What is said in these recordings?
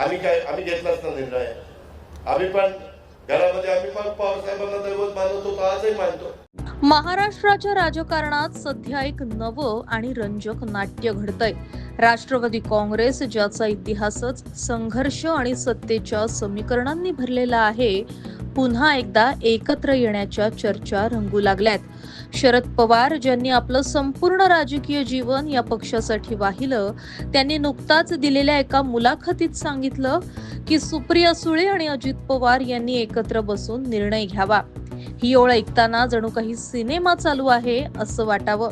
आम्ही काय आम्ही घेतलाच ना निर्णय. आम्ही पण घरामध्ये आम्ही पण पवारसाहेबांना दैवत मानत होतो आजही मानतो. महाराष्ट्राच्या राजकारणात सध्या एक नवं आणि रंजक नाट्य घडतंय. राष्ट्रवादी काँग्रेस ज्याचा इतिहासच संघर्ष आणि सत्तेच्या समीकरणांनी भरलेला आहे पुन्हा एकदा एकत्र येण्याच्या चर्चा रंगू लागल्यात. शरद पवार ज्यांनी आपलं संपूर्ण राजकीय जीवन या पक्षासाठी वाहिलं त्यांनी नुकताच दिलेल्या एका मुलाखतीत सांगितलं की सुप्रिया सुळे आणि अजित पवार यांनी एकत्र बसून निर्णय घ्यावा. ही ओळ ऐकताना जणू काही सिनेमा चालू आहे असं वाटावं.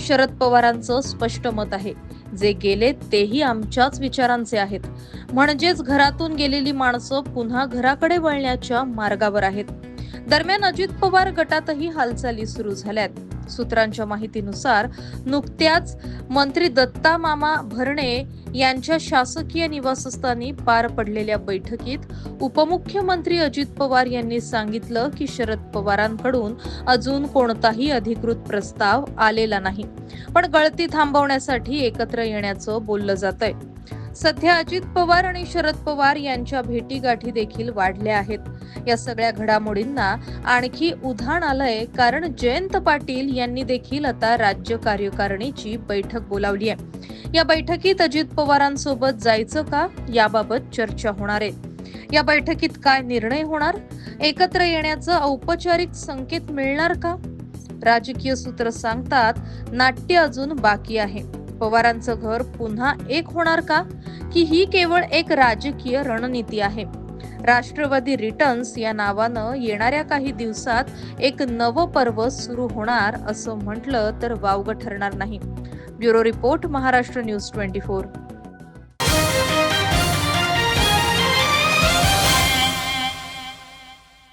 शरद पवारांचं स्पष्ट मत आहे. जे गेले तेही आमच्याच विचारांचे आहेत. म्हणजेच घरातून गेलेली माणसं पुन्हा घराकडे वळण्याच्या मार्गावर आहेत. दरम्यान अजित पवार गटातही हालचाली सुरू झाल्यात. सूत्रांच्या माहितीनुसार नुकत्याच मंत्री दत्ता मामा भरणे यांच्या शासकीय निवासस्थानी पार पडलेल्या बैठकीत उपमुख्यमंत्री अजित पवार यांनी सांगितलं की शरद पवारांकडून अजून कोणताही अधिकृत प्रस्ताव आलेला नाही. पण गळती थांबवण्यासाठी एकत्र येण्याचं बोललं जात आहे सध्या अजित पवार आणि शरद पवार यांच्या भेटीगाठी देखील वाढल्या आहेत. या सगळ्या घडामोडींना आणखी उधाण आलंय कारण जयंत पाटील यांनी देखील आता राज्य कार्यकारिणीची बैठक बोलावली आहे या बैठकीत अजित पवारांसोबत जायचं का? याबाबत चर्चा होणार आहे. या बैठकीत काय निर्णय होणार? एकत्र येण्याचं औपचारिक संकेत मिळणार का? राजकीय सूत्र सांगतात नाट्य अजून बाकी आहे. पवारांचं घर पुन्हा एक होणार का? की ही केवळ एक राजकीय रणनीती आहे. राष्ट्रवादी रिटर्न्स या नावानं येणाऱ्या काही दिवसात एक नवं पर्व सुरू होणार असं म्हटलं तर वावगं ठरणार नाही. Bureau report Maharashtra news twenty four.